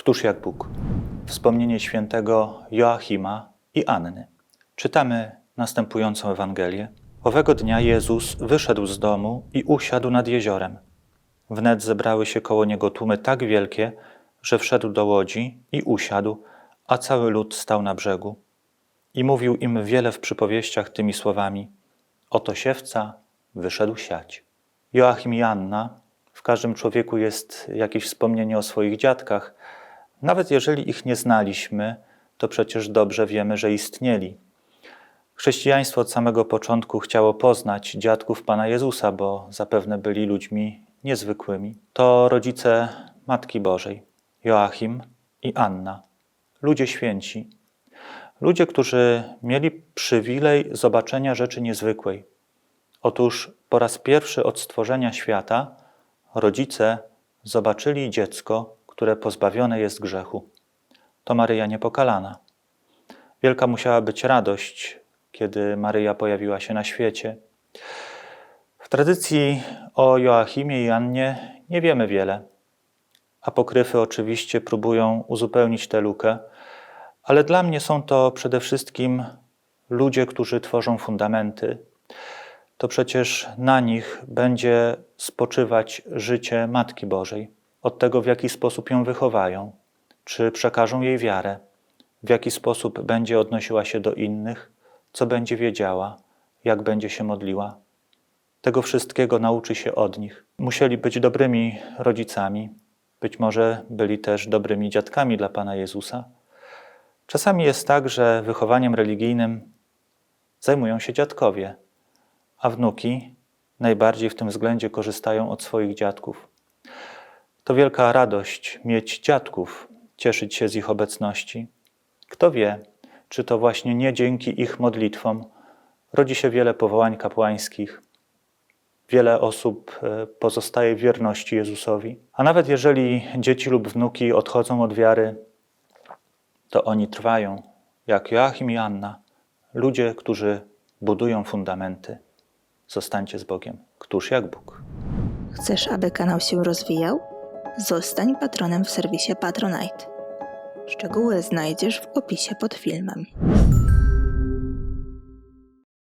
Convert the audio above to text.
Któż jak Bóg? Wspomnienie świętego Joachima i Anny. Czytamy następującą Ewangelię. Owego dnia Jezus wyszedł z domu i usiadł nad jeziorem. Wnet zebrały się koło niego tłumy tak wielkie, że wszedł do łodzi i usiadł, a cały lud stał na brzegu. I mówił im wiele w przypowieściach tymi słowami: Oto siewca wyszedł siać. Joachim i Anna, w każdym człowieku jest jakieś wspomnienie o swoich dziadkach. Nawet jeżeli ich nie znaliśmy, to przecież dobrze wiemy, że istnieli. Chrześcijaństwo od samego początku chciało poznać dziadków Pana Jezusa, bo zapewne byli ludźmi niezwykłymi. To rodzice Matki Bożej, Joachim i Anna, ludzie święci, ludzie, którzy mieli przywilej zobaczenia rzeczy niezwykłej. Otóż po raz pierwszy od stworzenia świata rodzice zobaczyli dziecko, które pozbawione jest grzechu. To Maryja Niepokalana. Wielka musiała być radość, kiedy Maryja pojawiła się na świecie. W tradycji o Joachimie i Annie nie wiemy wiele. Apokryfy oczywiście próbują uzupełnić tę lukę, ale dla mnie są to przede wszystkim ludzie, którzy tworzą fundamenty. To przecież na nich będzie spoczywać życie Matki Bożej, od tego, w jaki sposób ją wychowają, czy przekażą jej wiarę, w jaki sposób będzie odnosiła się do innych, co będzie wiedziała, jak będzie się modliła. Tego wszystkiego nauczy się od nich. Musieli być dobrymi rodzicami, być może byli też dobrymi dziadkami dla Pana Jezusa. Czasami jest tak, że wychowaniem religijnym zajmują się dziadkowie, a wnuki najbardziej w tym względzie korzystają od swoich dziadków. To wielka radość mieć dziadków, cieszyć się z ich obecności. Kto wie, czy to właśnie nie dzięki ich modlitwom rodzi się wiele powołań kapłańskich, wiele osób e, pozostaje w wierności Jezusowi. A nawet jeżeli dzieci lub wnuki odchodzą od wiary, to oni trwają, jak Joachim i Anna, ludzie, którzy budują fundamenty. Zostańcie z Bogiem. Któż jak Bóg? Chcesz, aby kanał się rozwijał? Zostań patronem w serwisie Patronite. Szczegóły znajdziesz w opisie pod filmem.